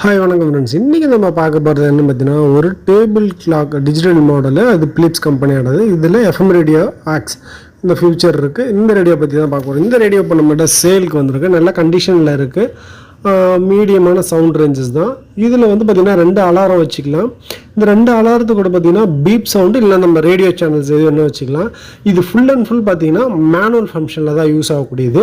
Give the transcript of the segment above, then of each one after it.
Hi வணக்கம் friends இன்றைக்கி நம்ம பார்க்க போகிறது என்ன பார்த்தீங்கன்னா ஒரு டேபிள் கிளாக் டிஜிட்டல் மாடலு அது பிலிப்ஸ் கம்பெனியானது இதில் எஃப்எம் ரேடியோ ஆக்ஸ் இந்த ஃபியூச்சர் இருக்குது இந்த ரேடியோ பற்றி தான் பார்க்க போகிறோம் இந்த ரேடியோ இப்போ நம்மகிட்ட சேலுக்கு வந்திருக்கு. நல்ல கண்டிஷனில் இருக்குது மீடியமான சவுண்ட் ரேஞ்சஸ் தான். இதில் வந்து பார்த்திங்கன்னா ரெண்டு அலாரம் வச்சுக்கலாம். இந்த ரெண்டு அலாரத்து கூட பார்த்திங்கன்னா பீப் சவுண்டு இல்லை நம்ம ரேடியோ சேனல்ஸ் எது என்ன வச்சுக்கலாம். இது ஃபுல் அண்ட் ஃபுல் பார்த்திங்கன்னா மேனுவல் ஃபங்க்ஷனில் தான் யூஸ் ஆகக்கூடியது.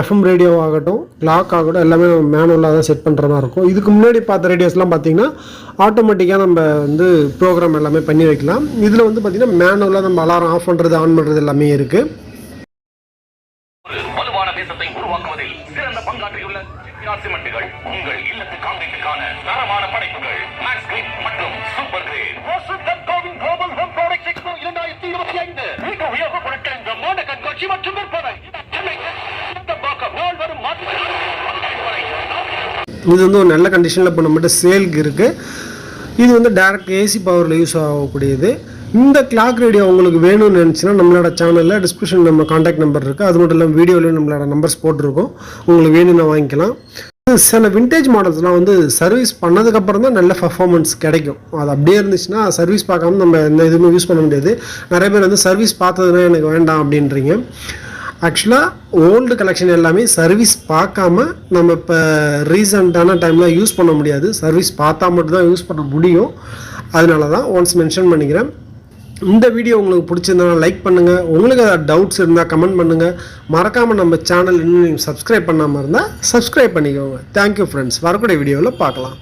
எஃப்எம் ரேடியோ ஆகட்டும் கிளாக் ஆகட்டும் எல்லாமே நம்ம மேனுவலாக தான் செட் பண்ணுற மாதிரி இருக்கும். இதுக்கு முன்னாடி பார்த்த ரேடியோஸ்லாம் பார்த்திங்கன்னா ஆட்டோமேட்டிக்காக நம்ம வந்து ப்ரோக்ராம் எல்லாமே பண்ணி வைக்கலாம். இதில் வந்து பார்த்திங்கன்னா மேனுவலாக நம்ம அலாரம் ஆஃப் பண்ணுறது ஆன் பண்ணுறது எல்லாமே இருக்குது வலுவான தேசத்தை உருவாக்குவதில் சிறந்த பங்காற்றியுள்ள சிமெண்ட்டுகள் உங்கள் இல்லத்து காங்கிரீட்டுக்கான தரமான படைப்புகள் மேக்ஸ் கிரேட் மற்றும் சூப்பர் கிரேட் கோவின் குளோபல் ஹோம் ப்ராடக்ட் எக்ஸ்போ இரண்டாயிரத்தி இருபத்தி ஐந்து. மிக உயர்வு பொருட்களின் பிரம்மாண்ட கண்காட்சி மற்றும் விற்பனை. இது வந்து ஒரு நல்ல கண்டிஷனில் இப்போ நம்மகிட்ட சேல்க்கு இருக்குது இது வந்து டேரக்ட் ஏசி பவரில் யூஸ் ஆகக்கூடியது. இந்த கிளாக் ரேடியோ உங்களுக்கு வேணும்னு நினச்சின்னா நம்மளோட சேனலில் டிஸ்கிரிப்ஷன் நம்ம காண்டாக்ட் நம்பர் இருக்குது அது மட்டும் இல்லாமல் வீடியோவிலையும் நம்மளோட நம்பர்ஸ் போட்டிருக்கோம். உங்களுக்கு வேணும்னா வாங்கிக்கலாம். சில விண்டேஜ் மாடல்ஸ்லாம் வந்து சர்வீஸ் பண்ணதுக்கப்புறம் தான் நல்ல பர்ஃபார்மன்ஸ் கிடைக்கும். அது அப்படியே இருந்துச்சுன்னா சர்வீஸ் பார்க்காம நம்ம எந்த இதுவுமே யூஸ் பண்ண முடியாது. நிறைய பேர் வந்து சர்வீஸ் பார்த்ததுனா எனக்கு வேண்டாம் அப்படின்றீங்க. ஆக்சுவலாக ஓல்டு கலெக்ஷன் எல்லாமே சர்வீஸ் பார்க்காம நம்ம இப்போ ரீசண்டான டைமில் யூஸ் பண்ண முடியாது. சர்வீஸ் பார்த்தா மட்டும்தான் யூஸ் பண்ண முடியும். அதனால தான் ஒன்ஸ் மென்ஷன் பண்ணிக்கிறேன். இந்த வீடியோ உங்களுக்கு பிடிச்சிருந்தனா லைக் பண்ணுங்கள் உங்களுக்கு ஏதாவது டவுட்ஸ் இருந்தால் கமெண்ட் பண்ணுங்கள் மறக்காமல் நம்ம சேனல் இன்னும் நீங்கள் சப்ஸ்கிரைப் பண்ணாமல் இருந்தால் சப்ஸ்கிரைப் பண்ணிக்கோங்க. தேங்க்யூ ஃப்ரெண்ட்ஸ் வரக்கூடிய வீடியோவில் பார்க்கலாம்.